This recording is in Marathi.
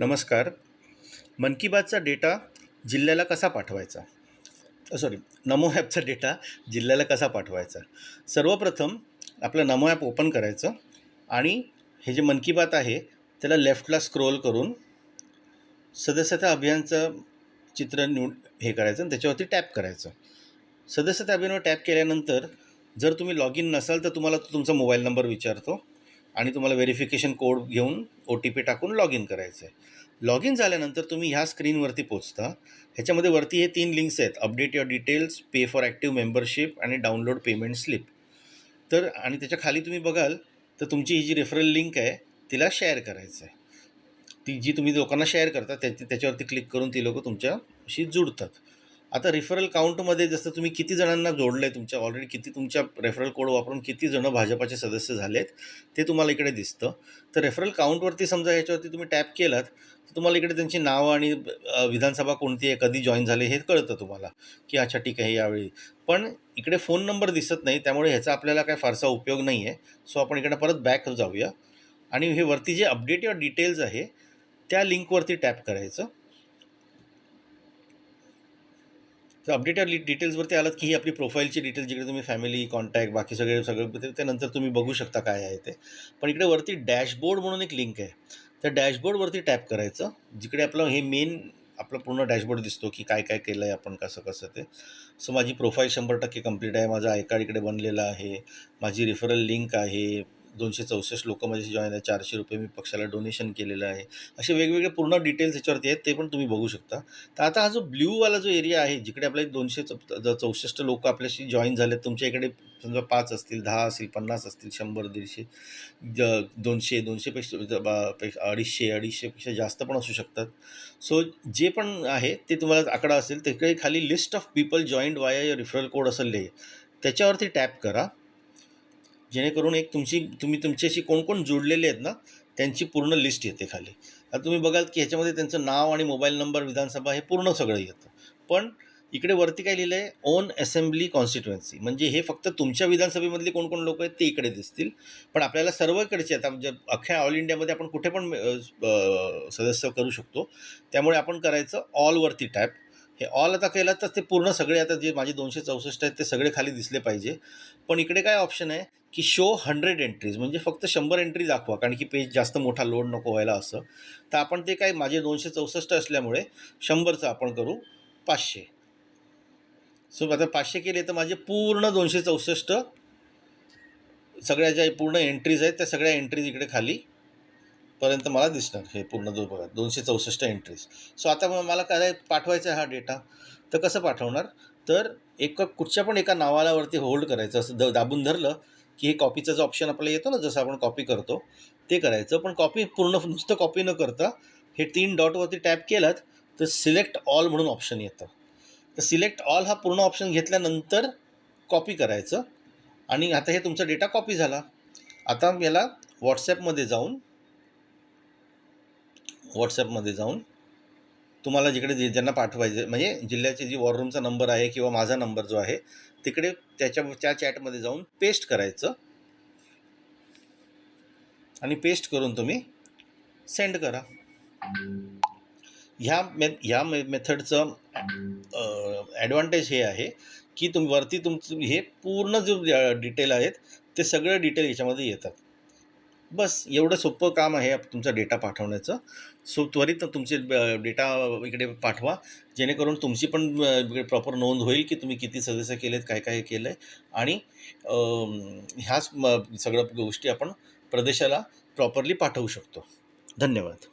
नमस्कार. मन की बातचा डेटा जिल्ह्याला कसा पाठवायचा? सॉरी नमो ॲपचा डेटा जिल्ह्याला कसा पाठवायचा? सर्वप्रथम आपलं नमो ॲप ओपन करायचं आणि हे जे मन की बात आहे त्याला लेफ्टला स्क्रोल करून सदस्यता अभियानचं चित्र निवड हे करायचं आणि त्याच्यावरती टॅप करायचं. सदस्यता अभियानवर टॅप केल्यानंतर जर तुम्ही लॉग इन नसाल तर तुम्हाला तो तुमचा मोबाईल नंबर विचारतो. आणि तुम्हाला व्हेरिफिकेशन कोड घेऊन ओ टी पी टाकून लॉग इन करायचं आहे. लॉग इन झाल्यानंतर तुम्ही ह्या स्क्रीनवरती पोचता ह्याच्यामध्ये वरती हे तीन लिंक्स आहेत. Update your details pay for active membership आणि डाउनलोड पेमेंट स्लिप तर आणि त्याच्याखाली तुम्ही बघाल तर तुमची ही जी रेफरल लिंक आहे तिला शेअर करायचं आहे. ती जी तुम्ही लोकांना शेअर करता त्या त्याच्यावरती क्लिक करून ती लोकं तुमच्याशी जुडतात. आता रिफरल काउंटमध्ये जसं तुम्ही किती जणांना जोडलं आहे तुमच्या ऑलरेडी किती तुमच्या रेफरल कोड वापरून किती जणं भाजपाचे सदस्य झाले आहेत ते तुम्हाला इकडे दिसतं. तर रेफरल काउंटवरती समजा ह्याच्यावरती तुम्ही टॅप केलात तर तुम्हाला इकडे त्यांची नावं आणि विधानसभा कोणती आहे कधी जॉईन झाले हे कळतं तुम्हाला की अच्छा ठीक आहे यावेळी. पण इकडे फोन नंबर दिसत नाही त्यामुळे ह्याचा आपल्याला काय फारसा उपयोग नाही आहे सो आपण इकडे परत बॅक जाऊया. आणि हे वरती जे अपडेट युअर डिटेल्स आहे त्या लिंकवरती टॅप करायचं. तर अपडेटेड डिटेल्सवरती आलात की ही आपली प्रोफाईलची डिटेल्स जिकडे तुम्ही फॅमिली कॉन्टॅक्ट बाकी सगळे सगळं ते- त्यानंतर तुम्ही बघू शकता काय आहे ते. पण इकडे वरती डॅशबोर्ड म्हणून एक लिंक आहे. त्या डॅशबोर्डवरती टॅप करायचं. जिकडे आपलं हे मेन आपलं पूर्ण डॅशबोर्ड दिसतो की काय काय केलं आहे आपण कसं कसं ते. सो माझी प्रोफाईल शंभर टक्के कंप्लीट आहे. माझा आय कार्ड इकडे बनलेला आहे. माझी रिफरल लिंक आहे. दोनशे चौसष्ट लोक माझ्याशी जॉईन आहे चारशे रुपये मी पक्षाला डोनेशन केलेलं आहे. असे वेगवेगळे पूर्ण डिटेल्स याच्यावरती आहेत ते पण तुम्ही बघू शकता. तर आता हा जो ब्ल्यूवाला जो एरिया आहे जिकडे आपले दोनशे चौ चौसष्ट लोक आपल्याशी जॉईन झाले तुमच्या इकडे समजा पाच असतील दहा असतील पन्नास असतील शंभर दीडशे दोनशे दोनशेपेक्षा बा- पेक्षा अडीचशे अडीचशेपेक्षा जास्त पण असू शकतात. सो जे पण आहे ते तुम्हाला आकडा असेल तिकडे खाली list of people joined via your referral code असेल त्याच्यावरती टॅप करा. जेणेकरून एक तुमची तुम्ही तुमच्याशी कोण कोण जोडलेले आहेत ना त्यांची पूर्ण लिस्ट येते खाली. आता तुम्ही बघाल की ह्याच्यामध्ये त्यांचं नाव आणि मोबाईल नंबर विधानसभा हे पूर्ण सगळं येतं. पण इकडे वरती काय लिहिलं आहे ओन असेंब्ली कॉन्स्टिट्युएन्सी म्हणजे हे फक्त तुमच्या विधानसभेमधले कोण कोण लोक आहेत ते इकडे दिसतील. पण आपल्याला सर्वकडचे आता म्हणजे अख्ख्या ऑल इंडियामध्ये आपण कुठे पण सदस्य करू शकतो. त्यामुळे आपण करायचं ऑलवरती टॅप हे ऑल आता केलं तर ते पूर्ण सगळे आता जे माझे दोनशे चौसष्ट आहेत ते सगळे खाली दिसले पाहिजे. पण इकडे काय ऑप्शन आहे की शो हंड्रेड एंट्रीज म्हणजे फक्त शंभर एंट्री दाखवा कारण की पेज जास्त मोठा लोड नको व्हायला असं. तर आपण ते काय माझे दोनशे चौसष्ट असल्यामुळे शंभरचं आपण करू पाचशे. सो आता पाचशे केले तर माझे पूर्ण दोनशे चौसष्ट सगळ्या ज्या पूर्ण एंट्रीज आहेत त्या सगळ्या एंट्रीज इकडे खाली पर्यंत मला दिसणार हे पूर्ण जो बघा दोनशे चौसष्ट एंट्रीज सो आता मग मला काय पाठवायचा आहे हा डेटा तर कसं पाठवणार? तर एक कुठच्या पण एका नावालावरती होल्ड करायचं असं द दाबून धरलं की हे कॉपीचा जो ऑप्शन आपल्याला येतो ना जसं आपण कॉपी करतो ते करायचं. पण कॉपी पूर्ण नुसतं कॉपी न करता हे तीन डॉटवरती टॅप केलात तर सिलेक्ट ऑल म्हणून ऑप्शन येतं. तर सिलेक्ट ऑल हा पूर्ण ऑप्शन घेतल्यानंतर कॉपी करायचं. आणि आता हे तुमचा डेटा कॉपी झाला. आता याला व्हॉट्सॲपमध्ये जाऊन व्हॉट्सॲपमध्ये जाऊन तुम्हाला जिकडे जे ज्यांना पाठवायचे म्हणजे जिल्ह्याची जी वॉर रूमचा नंबर आहे किंवा माझा नंबर जो आहे तिकडे त्याच्या त्या चॅटमध्ये जाऊन पेस्ट करायचं. आणि पेस्ट करून तुम्ही सेंड करा. ह्या मे ह्या मे मेथडचं ॲडव्हान्टेज हे आहे की तुम्ही वरती तुमचं हे पूर्ण जो डिटेल आहेत ते सगळे डिटेल याच्यामध्ये येतात. बस एवढं सोपं काम आहे तुमचा डेटा पाठवण्याचं. सो त्वरित तुमचे डेटा इकडे पाठवा. जेणेकरून तुमची पण प्रॉपर नोंद होईल की तुम्ही किती सदस्य केलेत काय काय केलं आहे आणि ह्याच म- सगळ्या गोष्टी आपण प्रदेशाला प्रॉपरली पाठवू शकतो. धन्यवाद.